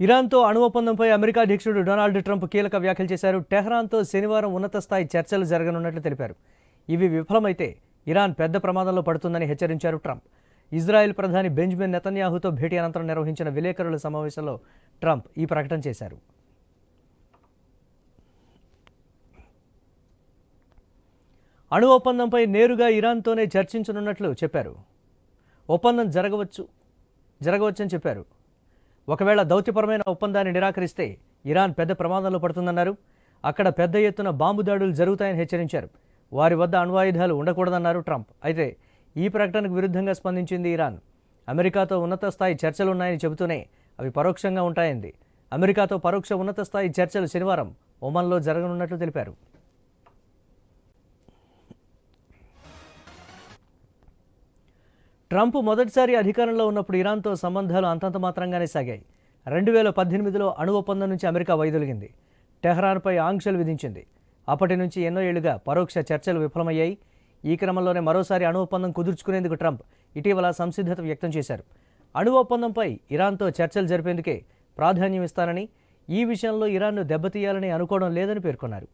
ఇరాన్తో అణు ఒప్పందంపై అమెరికా అధ్యక్షుడు డొనాల్డ్ ట్రంప్ కీలక వ్యాఖ్యలు చేశారు. టెహ్రాన్తో శనివారం ఉన్నత స్థాయి చర్చలు జరగనున్నట్లు తెలిపారు. ఇవి విఫలమైతే ఇరాన్ పెద్ద ప్రమాదంలో పడుతుందని హెచ్చరించారు ట్రంప్. ఇజ్రాయెల్ ప్రధాని బెంజమిన్ నెతన్యాహుతో భేటీ అనంతరం నిర్వహించిన విలేకరుల సమావేశంలో ట్రంప్ ఈ ప్రకటన చేశారు. అణు ఒప్పందంపై నేరుగా ఇరాన్తోనే చర్చించనున్నట్లు చెప్పారు. ఒప్పందం జరగవచ్చు జరగవచ్చని చెప్పారు. ఒకవేళ దౌత్యపరమైన ఒప్పందాన్ని నిరాకరిస్తే ఇరాన్ పెద్ద ప్రమాదంలో పడుతుందన్నారు. అక్కడ పెద్ద ఎత్తున బాంబు దాడులు జరుగుతాయని హెచ్చరించారు. వారి వద్ద అణ్వాయుధాలు ఉండకూడదన్నారు ట్రంప్. అయితే ఈ ప్రకటనకు విరుద్ధంగా స్పందించింది ఇరాన్. అమెరికాతో ఉన్నత స్థాయి చర్చలు ఉన్నాయని చెబుతూనే అవి పరోక్షంగా ఉంటాయంది. అమెరికాతో పరోక్ష ఉన్నత స్థాయి చర్చలు శనివారం ఒమన్లో జరగనున్నట్లు తెలిపారు. ట్రంప్ మొదటిసారి అధికారంలో ఉన్నప్పుడు ఇరాన్తో సంబంధాలు అంతంత మాత్రంగానే సాగాయి. రెండు వేల పద్దెనిమిదిలో అణు ఒప్పందం నుంచి అమెరికా వైదొలిగింది. టెహ్రాన్పై ఆంక్షలు విధించింది. అప్పటి నుంచి ఎన్నో ఏళ్ళుగా పరోక్ష చర్చలు విఫలమయ్యాయి. ఈ క్రమంలోనే మరోసారి అణు ఒప్పందం కుదుర్చుకునేందుకు ట్రంప్ ఇటీవల సంసిద్ధత వ్యక్తం చేశారు. అణు ఒప్పందంపై ఇరాన్తో చర్చలు జరిపేందుకే ప్రాధాన్యం ఇస్తానని ఈ విషయంలో ఇరాన్ను దెబ్బతీయాలని అనుకోవడం లేదని పేర్కొన్నారు.